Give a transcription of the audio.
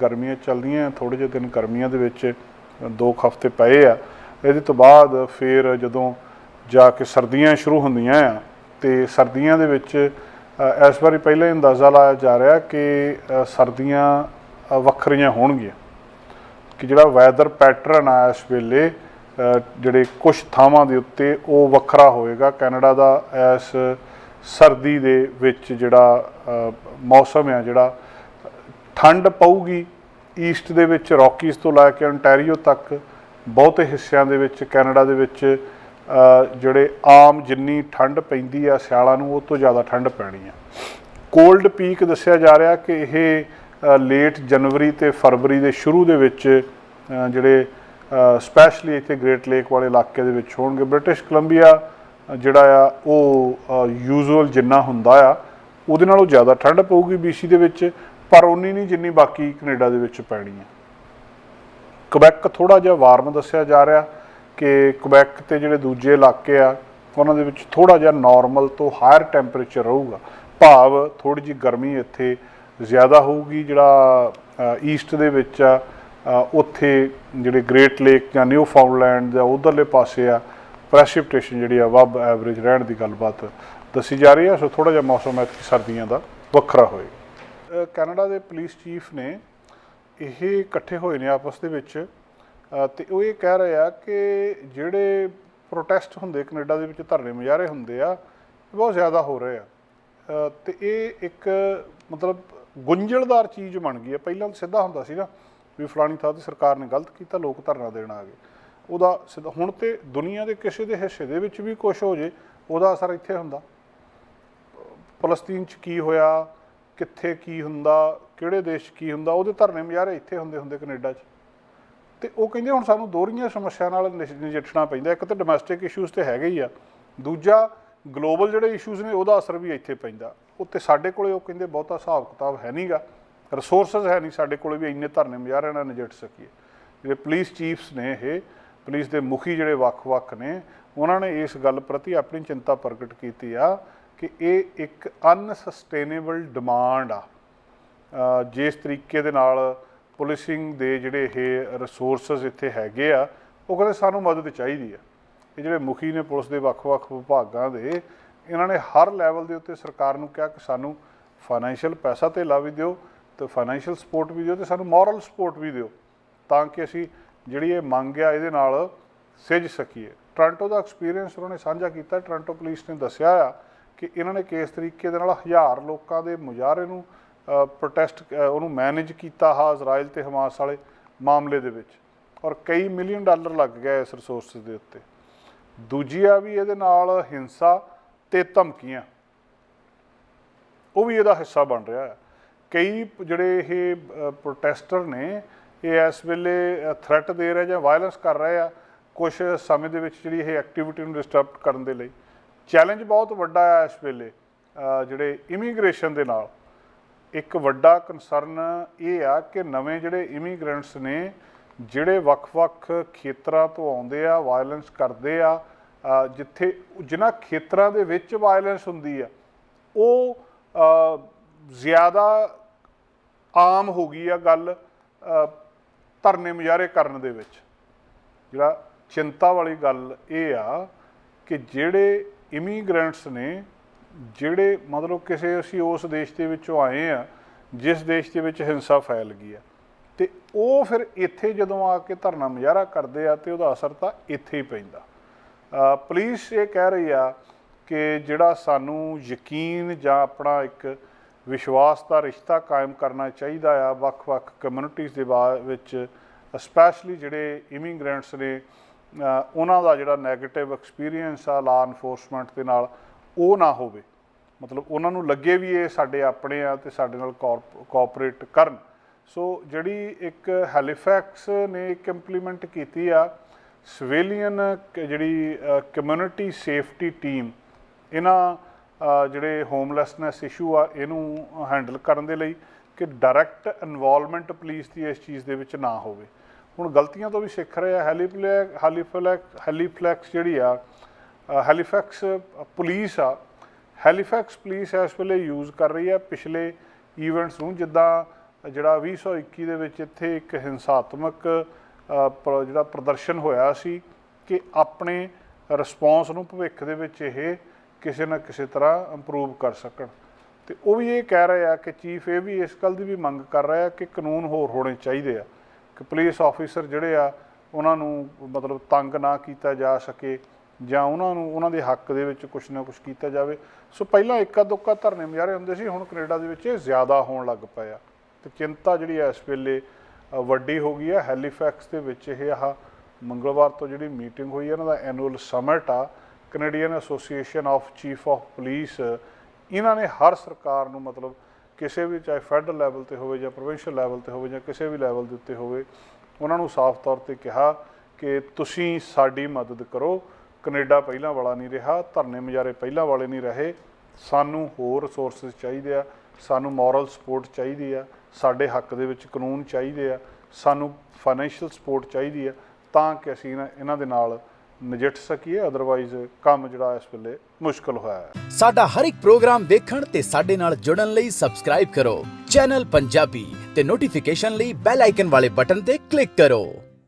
ਗਰਮੀਆਂ ਚੱਲਦੀਆਂ ਥੋੜੇ ਜਿਹੇ ਦਿਨ ਗਰਮੀਆਂ ਦੇ ਵਿੱਚ ਦੋ ਕੁ ਹਫ਼ਤੇ ਪਏ ਆ। ਇਹਦੇ ਤੋਂ ਬਾਅਦ ਫਿਰ ਜਦੋਂ ਜਾ ਕੇ ਸਰਦੀਆਂ ਸ਼ੁਰੂ ਹੁੰਦੀਆਂ ਆ, ਤੇ ਸਰਦੀਆਂ ਦੇ ਵਿੱਚ ਇਸ ਵਾਰੀ ਪਹਿਲਾਂ ਹੀ ਅੰਦਾਜ਼ਾ ਲਾਇਆ ਜਾ ਰਿਹਾ ਕਿ ਸਰਦੀਆਂ ਵੱਖਰੀਆਂ ਹੋਣਗੀਆਂ। ਕਿ ਜਿਹੜਾ ਵੈਦਰ ਪੈਟਰਨ ਆ ਇਸ ਵੇਲੇ ਜਿਹੜੇ ਕੁਝ ਥਾਵਾਂ ਦੇ ਉੱਤੇ ਉਹ ਵੱਖਰਾ ਹੋਏਗਾ। ਕੈਨੇਡਾ ਦਾ ਇਸ ਸਰਦੀ ਦੇ ਵਿੱਚ ਜਿਹੜਾ ਮੌਸਮ ਆ ਜਿਹੜਾ ਠੰਡ ਪਊਗੀ ਈਸਟ ਦੇ ਵਿੱਚ, ਰੌਕੀਜ਼ ਤੋਂ ਲੈ ਕੇ ontario ਤੱਕ, ਬਹੁਤੇ ਹਿੱਸਿਆਂ ਦੇ ਵਿੱਚ, ਕੈਨੇਡਾ ਦੇ ਵਿੱਚ ਜਿਹੜੇ ਆਮ ਜਿੰਨੀ ਠੰਡ ਪੈਂਦੀ ਆ ਸਿਆਲਾਂ ਨੂੰ, ਉਹ ਤੋਂ ਜ਼ਿਆਦਾ ਠੰਡ ਪੈਣੀ ਆ। ਕੋਲਡ ਪੀਕ ਦੱਸਿਆ ਜਾ ਰਿਹਾ ਕਿ ਇਹ ਲੇਟ ਜਨਵਰੀ ਤੇ ਫਰਵਰੀ ਦੇ ਸ਼ੁਰੂ ਦੇ ਵਿੱਚ ਜਿਹੜੇ ਸਪੈਸ਼ਲੀ ਇੱਥੇ ਗ੍ਰੇਟ ਲੇਕ ਵਾਲੇ ਇਲਾਕੇ ਦੇ ਵਿੱਚ ਹੋਣਗੇ। ਬ੍ਰਿਟਿਸ਼ ਕੋਲੰਬੀਆ, ਜਿਹੜਾ ਆ, ਉਹ ਯੂਜ਼ੂਅਲ ਜਿੰਨਾ ਹੁੰਦਾ ਆ, ਉਹਦੇ ਨਾਲੋਂ ਜ਼ਿਆਦਾ ਠੰਡ ਪਊਗੀ BC ਦੇ ਵਿੱਚ। ਪਰ ਉਨੀ ਨਹੀਂ ਜਿੰਨੀ ਬਾਕੀ ਕੈਨੇਡਾ ਦੇ ਵਿੱਚ ਪੈਣੀ ਹੈ। ਕੁਬੈਕ ਥੋੜਾ ਜਿਹਾ ਵਾਰਮ ਦੱਸਿਆ ਜਾ ਰਿਹਾ ਕਿ ਕੁਬੈਕ ਤੇ ਜਿਹੜੇ ਦੂਜੇ ਇਲਾਕੇ ਆ, ਉਹਨਾਂ ਦੇ ਵਿੱਚ ਥੋੜਾ ਜਿਹਾ ਨਾਰਮਲ ਤੋਂ ਹਾਇਰ ਟੈਂਪਰੇਚਰ ਰਹੂਗਾ। ਭਾਵ ਥੋੜੀ ਜਿਹੀ ਗਰਮੀ ਇੱਥੇ ਜ਼ਿਆਦਾ ਹੋਊਗੀ, ਜਿਹੜਾ ਈਸਟ ਦੇ ਵਿੱਚ ਆ ਉੱਥੇ ਜਿਹੜੇ ਗ੍ਰੇਟ ਲੇਕ ਜਾਂ ਨਿਊ ਫਾਊਂਡਲੈਂਡ ਜਾਂ ਉਧਰਲੇ ਪਾਸੇ ਆ ਪ੍ਰੈਸਿਪਿਟੇਸ਼ਨ ਜਿਹੜੀ ਆ ਵਬ ਐਵਰੇਜ ਰਹਿਣ ਦੀ ਗੱਲਬਾਤ ਦੱਸੀ ਜਾ ਰਹੀ ਹੈ। ਸੋ ਥੋੜਾ ਜਿਹਾ ਮੌਸਮ ਐਤਕੀ ਸਰਦੀਆਂ ਦਾ ਵੱਖਰਾ ਹੋਏਗਾ। ਕੈਨੇਡਾ ਦੇ ਪੁਲਿਸ ਚੀਫ ਨੇ ਇਹ ਇਕੱਠੇ ਹੋਏ ਨੇ ਆਪਸ ਦੇ ਵਿੱਚ ਅ, ਤੇ ਉਹ ਇਹ ਕਹਿ ਰਹੇ ਆ ਕਿ ਜਿਹੜੇ ਪ੍ਰੋਟੈਸਟ ਹੁੰਦੇ ਕੈਨੇਡਾ ਦੇ ਵਿੱਚ ਧਰਨੇ ਮੁਜ਼ਾਹਰੇ ਹੁੰਦੇ ਆ ਬਹੁਤ ਜ਼ਿਆਦਾ ਹੋ ਰਹੇ ਆ। ਅ, ਤੇ ਇਹ ਇੱਕ ਮਤਲਬ ਗੁੰਝਲਦਾਰ ਚੀਜ਼ ਬਣ ਗਈ ਹੈ ਪਹਿਲਾਂ ਤਾਂ ਸਿੱਧਾ ਹੁੰਦਾ ਸੀ ਨਾ ਵੀ ਫਲਾਣੀ ਥਾਂ ਤੇ ਸਰਕਾਰ ਨੇ ਗਲਤ ਕੀਤਾ ਲੋਕ ਧਰਨਾ ਦੇਣ ਆ ਗਏ। ਉਹਦਾ ਸਿੱਧਾ ਹੁਣ ਤੇ ਦੁਨੀਆ ਦੇ ਕਿਸੇ ਦੇ ਹਿੱਸੇ ਦੇ ਵਿੱਚ ਵੀ ਕੁਝ ਹੋ ਜੇ ਉਹਦਾ ਅਸਰ ਇੱਥੇ ਹੁੰਦਾ। ਫਲਸਤੀਨ 'ਚ ਕੀ ਹੋਇਆ? ਕਿੱਥੇ ਕੀ ਹੁੰਦਾ, ਕਿਹੜੇ ਦੇਸ਼ 'ਚ ਕੀ ਹੁੰਦਾ, ਉਹਦੇ ਧਰਨੇ ਮੁਜ਼ਾਹਰੇ ਇੱਥੇ ਹੁੰਦੇ ਹੁੰਦੇ ਕੈਨੇਡਾ 'ਚ। ਤੇ ਉਹ ਕਹਿੰਦੇ ਹੁਣ ਸਾਨੂੰ ਦੋਹਰੀਆਂ ਸਮੱਸਿਆ ਨਾਲ ਨਜਿੱਠਣਾ ਪੈਂਦਾ, ਇੱਕ ਤਾਂ ਡੋਮੈਸਟਿਕ ਇਸ਼ੂਜ਼ ਤੇ ਹੈਗੇ ਹੀ ਆ, ਦੂਜਾ ਗਲੋਬਲ ਜਿਹੜੇ ਇਸ਼ੂਜ਼ ਨੇ ਉਹਦਾ ਅਸਰ ਵੀ ਇੱਥੇ ਪੈਂਦਾ। ਉੱਤੇ ਸਾਡੇ ਕੋਲੇ ਉਹ ਕਹਿੰਦੇ ਬਹੁਤਾ ਹਿਸਾਬ ਕਿਤਾਬ ਹੈ ਨਹੀਂਗਾ ਰਿਸੋਰਸਸ ਹੈ ਨਹੀਂ ਸਾਡੇ ਕੋਲੇ ਵੀ ਇੰਨੇ ਧਰਨੇ ਮੁਜ਼ਾਹਰੇ ਨਾਲ ਨਜਿੱਠ ਸਕੀਏ। ਜਿਹੜੇ ਪੁਲਿਸ ਚੀਫਸ ਨੇ ਇਹ ਪੁਲਿਸ ਦੇ ਮੁਖੀ ਜਿਹੜੇ ਵੱਖ-ਵੱਖ ਨੇ, ਉਹਨਾਂ ਨੇ ਇਸ ਗੱਲ ਪ੍ਰਤੀ ਆਪਣੀ ਚਿੰਤਾ ਪ੍ਰਗਟ ਕੀਤੀ ਆ ਕਿ ਇਹ ਇੱਕ ਅਨਸਸਟੇਨੇਬਲ ਡਿਮਾਂਡ ਆ। ਜਿਸ ਤਰੀਕੇ ਦੇ ਨਾਲ ਪੁਲਿਸਿੰਗ ਦੇ ਜਿਹੜੇ ਇਹ ਰਿਸੋਰਸਸ ਇੱਥੇ ਹੈਗੇ ਆ, ਉਹ ਕਹਿੰਦੇ ਸਾਨੂੰ ਮਦਦ ਚਾਹੀਦੀ ਆ। ਇਹ ਜਿਹੜੇ ਮੁਖੀ ਨੇ ਪੁਲਿਸ ਦੇ ਵੱਖ-ਵੱਖ ਵਿਭਾਗਾਂ ਦੇ, ਇਹਨਾਂ ਨੇ ਹਰ ਲੈਵਲ ਦੇ ਉੱਤੇ ਸਰਕਾਰ ਨੂੰ ਕਿਹਾ ਕਿ ਸਾਨੂੰ ਫਾਈਨੈਂਸ਼ੀਅਲ ਪੈਸਾ ਤੇ ਲਾ ਵੀ ਦਿਓ, ਤੇ ਫਾਈਨੈਂਸ਼ੀਅਲ ਸਪੋਰਟ ਵੀ ਦਿਓ, ਤੇ ਸਾਨੂੰ ਮੋਰਲ ਸਪੋਰਟ ਵੀ ਦਿਓ, ਤਾਂ ਕਿ ਅਸੀਂ ਜਿਹੜੀ ਇਹ ਮੰਗ ਆ, ਇਹਦੇ ਨਾਲ ਸਿੱਝ ਸਕੀਏ। ਟੋਰਾਂਟੋ ਦਾ ਐਕਸਪੀਰੀਅੰਸ ਉਹਨਾਂ ਨੇ ਸਾਂਝਾ ਕੀਤਾ ਟੋਰਾਂਟੋ ਪੁਲਿਸ ਨੇ ਦੱਸਿਆ ਆ ਕਿ ਇਹਨਾਂ ਨੇ ਕਿਸ ਤਰੀਕੇ ਦੇ ਨਾਲ ਹਜ਼ਾਰ ਲੋਕਾਂ ਦੇ ਮੁਜ਼ਾਹਰੇ ਨੂੰ ਪ੍ਰੋਟੈਸਟ ਉਹਨੂੰ ਮੈਨੇਜ ਕੀਤਾ ਹਾ ਇਜ਼ਰਾਈਲ ਤੇ ਹਮਾਸ ਵਾਲੇ ਮਾਮਲੇ ਦੇ ਵਿੱਚ। ਔਰ ਕਈ ਮਿਲੀਅਨ ਡਾਲਰ ਲੱਗ ਗਿਆ ਇਸ ਰਿਸੋਰਸ ਦੇ ਉੱਤੇ। ਦੂਜੀ ਆ ਵੀ ਇਹਦੇ ਨਾਲ ਹਿੰਸਾ ਤੇ ਧਮਕੀਆਂ। ਉਹ ਵੀ ਇਹਦਾ ਹਿੱਸਾ ਬਣ ਰਿਹਾ ਹੈ। ਕਈ ਜਿਹੜੇ ਇਹ ਪ੍ਰੋਟੈਸਟਰ ਨੇ, ਇਹ ਇਸ ਵੇਲੇ ਥ੍ਰੈਟ ਦੇ ਰਹੇ ਜਾਂ ਵਾਇਲੈਂਸ ਕਰ ਰਹੇ ਆ ਕੁਝ ਸਮੇਂ ਦੇ ਵਿੱਚ ਜਿਹੜੀ ਇਹ ਐਕਟੀਵਿਟੀ ਨੂੰ ਡਿਸਟਰਬ ਕਰਨ ਦੇ ਲਈ। ਚੈਲੰਜ ਬਹੁਤ ਵੱਡਾ ਆ ਇਸ ਵੇਲੇ ਜਿਹੜੇ ਇਮੀਗ੍ਰੇਸ਼ਨ ਦੇ ਨਾਲ। ਇੱਕ ਵੱਡਾ ਕਨਸਰਨ ਇਹ ਆ ਕਿ ਨਵੇਂ ਜਿਹੜੇ ਇਮੀਗ੍ਰੈਂਟਸ ਨੇ, ਜਿਹੜੇ ਵੱਖ-ਵੱਖ ਖੇਤਰਾਂ ਤੋਂ ਆਉਂਦੇ ਆ ਵਾਇਲੈਂਸ ਕਰਦੇ ਆ ਜਿੱਥੇ ਜਿਨ੍ਹਾਂ ਖੇਤਰਾਂ ਦੇ ਵਿੱਚ ਵਾਇਲੈਂਸ ਹੁੰਦੀ ਆ, ਉਹ ਜ਼ਿਆਦਾ ਆਮ ਹੋ ਗਈ ਆ ਗੱਲ ਧਰਨੇ ਮੁਜ਼ਾਹਰੇ ਕਰਨ ਦੇ ਵਿੱਚ। ਜਿਹੜਾ ਚਿੰਤਾ ਵਾਲੀ ਗੱਲ ਇਹ ਆ ਕਿ ਜਿਹੜੇ ਇਮੀਗ੍ਰੈਂਟਸ ਨੇ ਜਿਹੜੇ ਮਤਲਬ ਕਿਸੇ ਅਸੀਂ ਉਸ ਦੇਸ਼ ਦੇ ਵਿੱਚੋਂ ਆਏ ਆ ਜਿਸ ਦੇਸ਼ ਦੇ ਵਿੱਚ ਹਿੰਸਾ ਫੈਲ ਗਈ ਆ ਤੇ ਉਹ ਫਿਰ ਇੱਥੇ ਜਦੋਂ ਆ ਕੇ ਧਰਨਾ ਮੁਜ਼ਾਹਰਾ ਕਰਦੇ ਆ ਤੇ ਉਹਦਾ ਅਸਰ ਤਾਂ ਇੱਥੇ ਹੀ ਪੈਂਦਾ। ਅ, ਪੁਲਿਸ ਇਹ ਕਹਿ ਰਹੀ ਆ ਕਿ ਜਿਹੜਾ ਸਾਨੂੰ ਯਕੀਨ ਜਾਂ ਆਪਣਾ ਇੱਕ ਵਿਸ਼ਵਾਸ ਦਾ ਰਿਸ਼ਤਾ ਕਾਇਮ ਕਰਨਾ ਚਾਹੀਦਾ ਆ ਵੱਖ-ਵੱਖ ਕਮਿਊਨਿਟੀਜ਼ ਦੇ ਬਾ- ਵਿੱਚ ਸਪੈਸ਼ਲੀ ਜਿਹੜੇ ਇਮੀਗ੍ਰੈਂਟਸ ਨੇ ਉਹਨਾਂ ਦਾ ਜਿਹੜਾ 네ਗੇਟਿਵ ਐਕਸਪੀਰੀਅੰਸ ਆ ਲਾ ਇਨਫੋਰਸਮੈਂਟ ਦੇ ਨਾਲ, ਉਹ ਨਾ ਹੋਵੇ। ਮਤਲਬ ਉਹਨਾਂ ਨੂੰ ਲੱਗੇ ਵੀ ਇਹ ਸਾਡੇ ਆਪਣੇ ਆ ਤੇ ਸਾਡੇ ਨਾਲ ਕੋਆਪਰੇਟ ਕਰਨ। ਸੋ ਜਿਹੜੀ ਇੱਕ ਹੈਲੀਫੈਕਸ ਨੇ ਇੱਕ ਇੰਪਲੀਮੈਂਟ ਕੀਤੀ ਆ ਸਿਵਿਲੀਅਨ ਜਿਹੜੀ ਕਮਿਊਨਿਟੀ ਸੇਫਟੀ ਟੀਮ ਇਹਨਾਂ ਜਿਹੜੇ ਹੋਮਲੈਸਨੈਸ ਇਸ਼ੂ ਆ, ਇਹਨੂੰ ਹੈਂਡਲ ਕਰਨ ਦੇ ਲਈ ਕਿ ਡਾਇਰੈਕਟ ਇਨਵੋਲਵਮੈਂਟ ਪੁਲਿਸ ਦੀ ਇਸ ਚੀਜ਼ ਦੇ ਵਿੱਚ ਨਾ ਹੋਵੇ। ਹੁਣ ਗਲਤੀਆਂ ਤੋਂ ਵੀ ਸਿੱਖ ਰਹੇ ਆ ਹੈਲੀਫਲੈਕ ਹੈਲੀਫਲੈਕ ਹੈਲੀਫਲੈਕਸ ਜਿਹੜੀ ਆ ਹੈਲੀਫੈਕਸ ਪੁਲਿਸ ਆ, ਹੈਲੀਫੈਕਸ ਪੁਲਿਸ ਇਸ ਵੇਲੇ ਯੂਜ਼ ਕਰ ਰਹੀ ਆ ਪਿਛਲੇ ਈਵੈਂਟਸ ਨੂੰ, ਜਿੱਦਾਂ ਜਿਹੜਾ 2021 ਦੇ ਵਿੱਚ ਇੱਥੇ ਇੱਕ ਹਿੰਸਾਤਮਕ ਜਿਹੜਾ ਪ੍ਰਦਰਸ਼ਨ ਹੋਇਆ ਸੀ ਕਿ ਆਪਣੇ ਰਿਸਪੌਂਸ ਨੂੰ ਭਵਿੱਖ ਦੇ ਵਿੱਚ ਇਹ ਕਿਸੇ ਨਾ ਕਿਸੇ ਤਰ੍ਹਾਂ ਇੰਪਰੂਵ ਕਰ ਸਕਣ। ਤੇ ਉਹ ਵੀ ਇਹ ਕਹਿ ਰਹੇ ਆ ਕਿ ਚੀਫ ਇਹ ਵੀ ਇਸ ਗੱਲ ਦੀ ਵੀ ਮੰਗ ਕਰ ਰਿਹਾ ਕਿ ਕਾਨੂੰਨ ਹੋਰ ਹੋਣੇ ਚਾਹੀਦੇ ਆ। ਕਿ ਪੁਲਿਸ ਆਫੀਸਰ ਜਿਹੜੇ ਆ, ਉਹਨਾਂ ਨੂੰ ਮਤਲਬ ਤੰਗ ਨਾ ਕੀਤਾ ਜਾ ਸਕੇ ਜਾਂ ਉਹਨਾਂ ਨੂੰ, ਉਹਨਾਂ ਦੇ ਹੱਕ ਦੇ ਵਿੱਚ ਕੁਝ ਨਾ ਕੁਝ ਕੀਤਾ ਜਾਵੇ। ਸੋ ਪਹਿਲਾਂ ਇੱਕਾ ਦੁੱਕਾ ਧਰਨੇ ਮੁਜ਼ਾਹਰੇ ਹੁੰਦੇ ਸੀ, ਹੁਣ ਕੈਨੇਡਾ ਦੇ ਵਿੱਚ ਇਹ ਜ਼ਿਆਦਾ ਹੋਣ ਲੱਗ ਪਏ ਆ। ਤੇ ਚਿੰਤਾ ਜਿਹੜੀ ਆ ਇਸ ਵੇਲੇ ਵੱਡੀ ਹੋ ਗਈ ਆ। ਹੈਲੀਫੈਕਸ ਦੇ ਵਿੱਚ ਇਹ ਆਹ ਮੰਗਲਵਾਰ ਤੋਂ ਜਿਹੜੀ ਮੀਟਿੰਗ ਹੋਈ ਹੈ ਇਹਨਾਂ ਦਾ ਐਨੂਅਲ ਸਮਿਟ ਆ। Canadian association of chief of police ਇਹਨਾਂ ਨੇ ਹਰ ਸਰਕਾਰ ਨੂੰ ਮਤਲਬ ਕਿਸੇ ਵੀ, ਚਾਹੇ ਫੈਡਰਲ ਲੈਵਲ ਤੇ ਹੋਵੇ ਜਾਂ ਪ੍ਰੋਵਿੰਸ਼ੀਅਲ ਲੈਵਲ ਤੇ ਹੋਵੇ ਜਾਂ ਕਿਸੇ ਵੀ ਲੈਵਲ ਦੇ ਉੱਤੇ ਹੋਵੇ, ਉਹਨਾਂ ਨੂੰ ਸਾਫ਼ ਤੌਰ ਤੇ ਕਿਹਾ ਕਿ ਤੁਸੀਂ ਸਾਡੀ ਮਦਦ ਕਰੋ। ਕੈਨੇਡਾ ਪਹਿਲਾਂ ਵਾਲਾ ਨਹੀਂ ਰਿਹਾ, ਧਰਨੇ ਮੁਜ਼ਾਹਰੇ ਪਹਿਲਾਂ ਵਾਲੇ ਨਹੀਂ ਰਹੇ। ਸਾਨੂੰ ਹੋਰ ਰਿਸੋਰਸਸ ਚਾਹੀਦੇ ਆ, ਸਾਨੂੰ ਮੋਰਲ ਸਪੋਰਟ ਚਾਹੀਦੀ ਆ, ਸਾਡੇ ਹੱਕ ਦੇ ਵਿੱਚ ਕਾਨੂੰਨ ਚਾਹੀਦੇ ਆ, ਸਾਨੂੰ ਫਾਈਨੈਂਸ਼ੀਅਲ ਸਪੋਰਟ ਚਾਹੀਦੀ ਆ, ਤਾਂ ਕਿ ਅਸੀਂ ਇਹਨਾਂ- ਇਹਨਾਂ ਦੇ ਨਾਲ ਨਜਿੱਠ ਸਕੀਏ ਅਦਰਵਾਈਜ਼ ਕੰਮ ਜਿਹੜਾ ਇਸ ਵੇਲੇ ਮੁਸ਼ਕਲ ਹੋਇਆ ਹੈ। ਸਾਡਾ ਹਰ ਇੱਕ ਪ੍ਰੋਗਰਾਮ ਦੇਖਣ ਤੇ ਸਾਡੇ ਨਾਲ ਜੁੜਨ ਲਈ ਸਬਸਕ੍ਰਾਈਬ ਕਰੋ। ਚੈਨਲ ਪੰਜਾਬੀ ਤੇ ਨੋਟੀਫਿਕੇਸ਼ਨ ਲਈ ਬੈਲ ਆਈਕਨ ਵਾਲੇ ਬਟਨ ਤੇ ਕਲਿੱਕ ਕਰੋ।